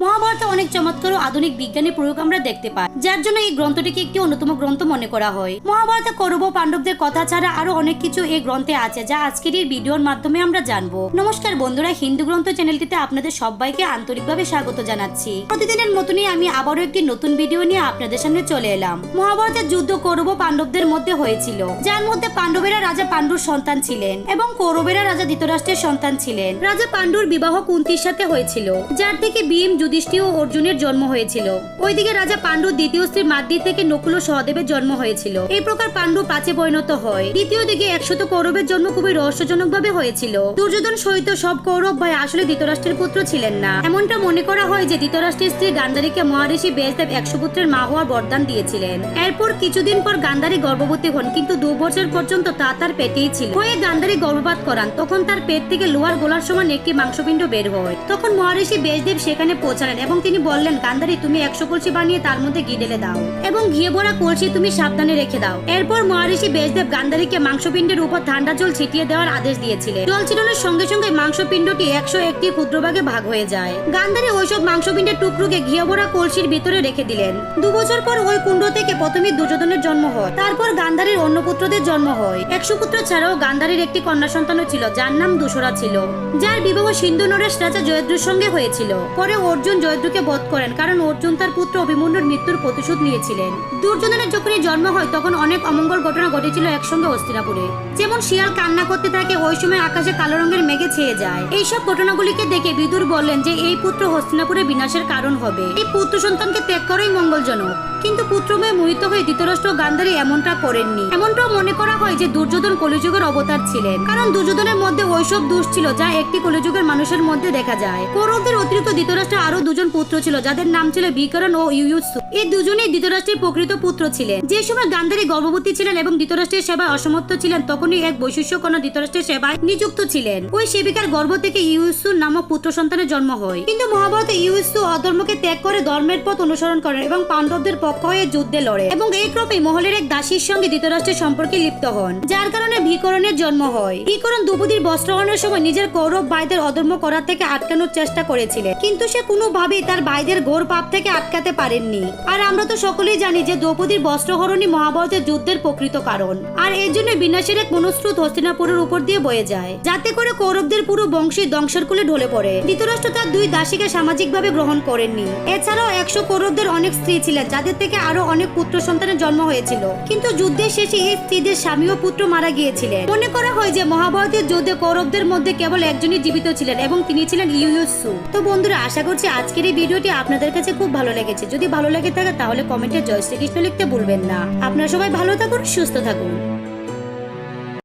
Moi, মহাভারতে অনেক চমৎকার ও আধুনিক বিজ্ঞানের প্রয়োগ আমরা দেখতে পাই, যার জন্য এই গ্রন্থটিকে একটি অন্যতম গ্রন্থ মনে করা হয়। মহাভারতে কৌরব পাণ্ডবদের কথা ছাড়া আরও অনেক কিছু এই গ্রন্থে আছে, যা আজকের এই ভিডিওর মাধ্যমে আমরা জানব। নমস্কার বন্ধুরা, হিন্দু গ্রন্থ চ্যানেলটিতে আপনাদের সবাইকে আন্তরিকভাবে স্বাগত জানাচ্ছি। প্রতিদিনের মতনই আমি আবারও একটি নতুন ভিডিও নিয়ে আপনাদের সামনে চলে এলাম। মহাভারতের যুদ্ধ কৌরব পাণ্ডবদের মধ্যে হয়েছিল, যার মধ্যে পাণ্ডবেরা রাজা পাণ্ডুর সন্তান ছিলেন এবং কৌরবেরা রাজা ধৃতরাষ্ট্রের সন্তান ছিলেন। রাজা পাণ্ডুর বিবাহ কুন্তির সাথে হয়েছিল, যার থেকে ভীম যুধিষ্ঠির ও অর্জুনের জন্ম হয়েছিল। ওইদিকে রাজা পাণ্ডুর দ্বিতীয় স্ত্রী মাদ্রি থেকে নকুল ও সহদেবের জন্ম হয়েছিল। এই প্রকার পাণ্ডু পাঁচে পরিণত হয়। দ্বিতীয় দিকে একশত কৌরবের জন্ম খুবই রহস্যজনক ভাবে হয়েছিল। দুর্যোধন সহিত সব কৌরব ভাই আসলে ধৃতরাষ্ট্রের পুত্র ছিলেন না। এমনটা মনে করা হয় যে ধৃতরাষ্ট্রের স্ত্রী গান্ধারীকে মহারিষি বেশদেব একশো পুত্রের মা হওয়ার বরদান দিয়েছিলেন। এরপর কিছুদিন পর গান্ধারী গর্ভবতী হন, কিন্তু দু বছর পর্যন্ত তা তার পেটেই ছিল। হয়ে গান্ধারী গর্ভপাত করান, তখন তার পেট থেকে লোহার গোলার সমান একটি মাংসপিণ্ড বের হয়। তখন মহারিষি বেশদেব সেখানে পৌঁছালেন। এবং তিনি বললেন গান্ধারী তুমি একশো কলসি বানিয়ে তার মধ্যে ঘি ঢেলে দাও এবং ঘিয়ে ভরা কলসি তুমি সাবধানে রেখে দাও। এরপর মহারিষি বেশদেব গান্ধারীকে মাংসপিণ্ডের উপর ঠান্ডা জল ছিটিয়ে দেওয়ার আদেশ দিয়েছিলেন। জল ছিটানোর সঙ্গে সঙ্গে মাংসপিণ্ডটি একশো একটি ক্ষুদ্রভাগে ভাগ হয়ে যায়। গান্ধারী ওইসব মাংসপিণ্ডের টুকরোকে ঘিয়ে ভরা কলসির ভিতরে রেখে দিলেন। দু বছর পর ওই কুণ্ড থেকে প্রথমে দুর্যোধনের জন্ম হয়। তারপর গান্ধারীর অন্য পুত্রদের জন্ম হয়। একশো পুত্র ছাড়াও গান্ধারীর একটি কন্যা সন্তানও ছিল, যার নাম দুসরা ছিল, যার বিবাহ সিন্ধু নরেশ রাজা জয়দ্রুর সঙ্গে হয়েছিল। পরে অর্জুন জয়দ্রুকে বধ করেন, কারণ অর্জুন তার পুত্র অভিমন্যুর মৃত্যুর প্রতিশোধ নিয়েছিলেন। দুর্যোধনের যখনই জন্ম হয়, তখন অনেক অমঙ্গল ঘটনা ঘটেছিল একসঙ্গে হস্তিনাপুরে যেমন শিয়াল কান্না করতে থাকে, ওই সময় আকাশে কালো রঙের মেঘে ছেয়ে যায়। এইসব ঘটনাগুলিকে দেখে বিদুর বললেন যে, এই পুত্র হস্তিনাপুরে বিনাশের কারণ হবে। এই পুত্র সন্তানকে ত্যাগ করাই মঙ্গলজনক। কিন্তু পুত্রময় মোহিত হয়ে ধৃতরাষ্ট্র গান্ধারী এমনটা করেননি। এমনটাও মনে করা হয় যে দুর্যোধন কলিযুগের অবতার ছিলেন। কারণ দুর্যোধনের মধ্যে ওইসব দোষ ছিল যা একটি কলিযুগের মানুষের মধ্যে দেখা যায়। কৌরবদের অতিরিক্ত ধৃতরাষ্ট্রের আরও দুজন পুত্র ছিল, যাদের নাম ছিল বিকরণ ও ইউয়ুৎসু। এই দুজনেই ধৃতরাষ্ট্রের প্রকৃত পুত্র ছিলেন। যে সময় গান্ধারী গর্ভবতী ছিলেন এবং ধৃতরাষ্ট্রের সেবায় অসমর্থ ছিলেন, তখনই এক বৈশিষ্ট্য কোন ধৃতরাষ্ট্রের সেবায় নিযুক্ত ছিলেন। ওই সেবিকার গর্ভ থেকে ইউসু নামক পুত্র সন্তানের জন্ম হয়। কিন্তু মহাভারতে ইউসু অধর্মকে ত্যাগ করে ধর্মের পথ অনুসরণ করেন এবং পাণ্ডবদের পক্ষ হয়ে যুদ্ধে লড়ে এবং এই ক্রমে মহলের এক দাসীর সঙ্গে ধৃতরাষ্ট্রের সম্পর্কে লিপ্ত হন, যার কারণে ভিকরণের জন্ম হয়। ভিকরণ দ্রৌপদীর বস্ত্রহরণের সময় নিজের কৌরব ভাইদের অধর্ম করার থেকে আটকানোর চেষ্টা করেছিলেন, কিন্তু সে কোনোভাবেই তার ভাইদের ঘোর পাপ থেকে আটকাতে পারেননি। আর আমরা তো সকলেই জানি যে দ্রৌপদীর বস্ত্রহরণই মহাভারতের যুদ্ধের প্রকৃত কারণ, আর এর জন্য বিনাশের এক মনুস্রোত হস্তিনাপুরের উপর দিয়ে বয়ে যায়। যাতে করে কৌরবদের পুরো বংশী ধ্বংসের কুলে ঢলে পড়ে। ধৃতরাষ্ট্র তার দুই দাসীকে সামাজিকভাবে গ্রহণ করেননি। এছাড়াও একশো কৌরবদের অনেক স্ত্রী ছিলেন, যাদের থেকে আরও অনেক পুত্র সন্তানের জন্ম হয়েছিল। কিন্তু যুদ্ধের শেষে এই স্ত্রীদের স্বামী ও পুত্র মারা গিয়েছিলেন। মনে করা হয় যে মহাভারতের যুদ্ধে কৌরবদের মধ্যে কেবল একজনই জীবিত ছিলেন এবং তিনি ছিলেন ইউসু তো বন্ধুরা, আশা করছি আজকের এই ভিডিওটি আপনাদের কাছে খুব ভালো লেগেছে। যদি ভালো লেগে থাকে তাহলে কমেন্টে জয় শ্রীকৃষ্ণ লিখতে ভুলবেন না। আপনারা সবাই ভালো থাকুন, সুস্থ থাকুন।